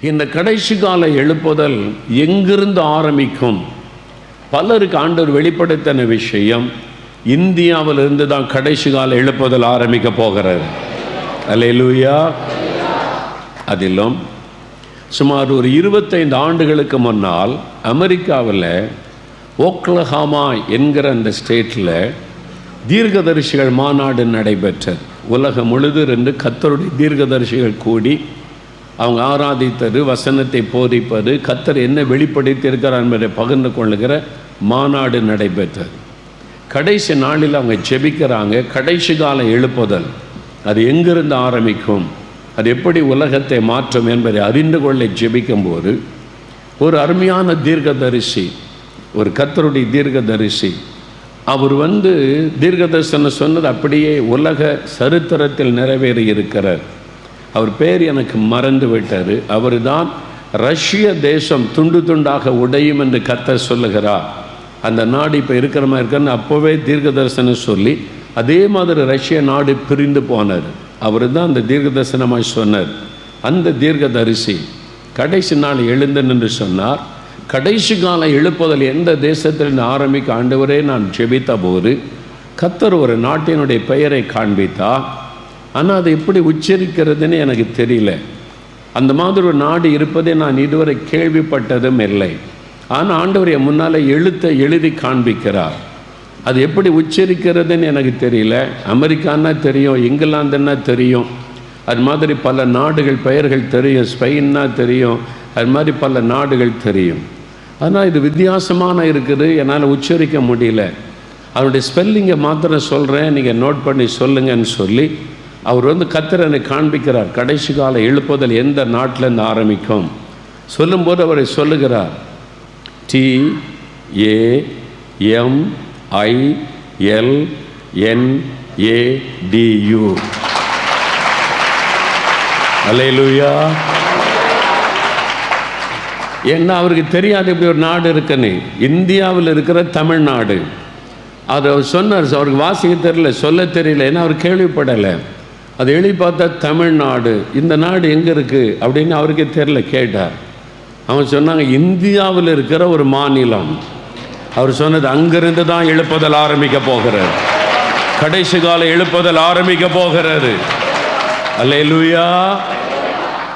இந்த கடைசி கால எழுப்புதல் எங்கிருந்து ஆரம்பிக்கும்? பலருக்கு ஆண்டவர் வெளிப்படுத்தின விஷயம் இந்தியாவிலிருந்து தான் கடைசி கால எழுப்புதல் ஆரம்பிக்க போகிறார். அலையலூயா அதிலும் சுமார் ஒரு இருபத்தைந்து ஆண்டுகளுக்கு முன்னால் அமெரிக்காவில் ஓக்லஹாமா என்கிற அந்த ஸ்டேட்டில் தீர்க்கதரிசிகள் மாநாடு நடைபெற்றது. உலகம் முழுது ரெண்டு கத்தருடைய தீர்க்கதரிசிகள் கூடி அவங்க ஆராதித்தது வசனத்தை போதிப்பது கத்தர் என்ன வெளிப்படுத்தி இருக்கிறார் என்பதை பகிர்ந்து கொள்ளுகிற மாநாடு நடைபெற்றது. கடைசி நாளில் அவங்க ஜெபிக்கிறாங்க. கடைசி கால எழுப்புதல். அது எங்கிருந்து ஆரம்பிக்கும்? அது எப்படி உலகத்தை மாற்றும் என்பதை அறிந்து கொள்ள ஜெபிக்கும்போது ஒரு அருமையான தீர்க்கதரிசி ஒரு கத்தருடைய தீர்க்கதரிசி அவர் வந்து தீர்க்கதரிசனம் சொன்னது அப்படியே உலக சரித்திரத்தில் நிறைவேறி இருக்கிறார் அவர் பேர் எனக்கு மறந்து விட்டார் அவர் தான் ரஷ்ய தேசம் துண்டு துண்டாக உடையும் என்று கத்தர் சொல்லுகிறார். அந்த நாடு இப்போ இருக்கிற மாதிரி இருக்கான்னு அப்போவே தீர்க்க தரிசனம் சொல்லி அதே மாதிரி ரஷ்ய நாடு பிரிந்து போனார் அவர் தான் அந்த தீர்க்க தரிசனமாய் சொன்னார். அந்த தீர்க்கதரிசி கடைசி நாள் எழுந்து நின்று சொன்னார் கடைசி காலம் எழுப்புதல் எந்த தேசத்தில் ஆரம்பிக்க ஆண்டவரே நான் ஜெபித்த போது கத்தர் ஒரு நாட்டினுடைய பெயரை காண்பித்தால் ஆனால் அதை எப்படி உச்சரிக்கிறதுன்னு எனக்கு தெரியல. அந்த மாதிரி ஒரு நாடு இருப்பதை நான் இதுவரை கேள்விப்பட்டதும் இல்லை. ஆனால் ஆண்டவர் என் முன்னால் எழுத்தை எழுதி காண்பிக்கிறார். அது எப்படி உச்சரிக்கிறதுன்னு எனக்கு தெரியல. அமெரிக்கான்னா தெரியும் இங்கிலாந்துன்னா தெரியும். அது மாதிரி பல நாடுகள் பெயர்கள் தெரியும் ஸ்பெயின்னா தெரியும். அது மாதிரி பல நாடுகள் தெரியும். ஆனால் இது வித்தியாசமான இருக்குது என்னால் உச்சரிக்க முடியல. அவருடைய ஸ்பெல்லிங்கை மாத்திரம் சொல்கிறேன் நீங்கள் நோட் பண்ணி சொல்லுங்கன்னு சொல்லி அவர் வந்து கத்திரனை காண்பிக்கிறார். கடைசி கால எழுப்புதல் எந்த நாட்டிலேருந்து ஆரம்பிக்கும்? சொல்லும்போது அவரை சொல்லுகிறார். T A M I L N A D U அலையலூயா ஏன்னா அவருக்கு தெரியாது இப்படி ஒரு நாடு இருக்குன்னு. இந்தியாவில் இருக்கிற தமிழ்நாடு. அதை அவர் சொன்னார் அவருக்கு வாசிக்க தெரியல சொல்ல தெரியல ஏன்னா அவர் கேள்விப்படலை. அதை எழுதி பார்த்தா தமிழ்நாடு இந்த நாடு எங்கே இருக்குது அப்படின்னு அவருக்கே தெரில கேட்டார். அவன் சொன்னாங்க இந்தியாவில் இருக்கிற ஒரு மாநிலம். அவர் சொன்னது அங்கிருந்து தான் எழுப்புதல் ஆரம்பிக்க போகிறார் கடைசி கால எழுப்புதல் ஆரம்பிக்க போகிறது. அல்லேலூயா!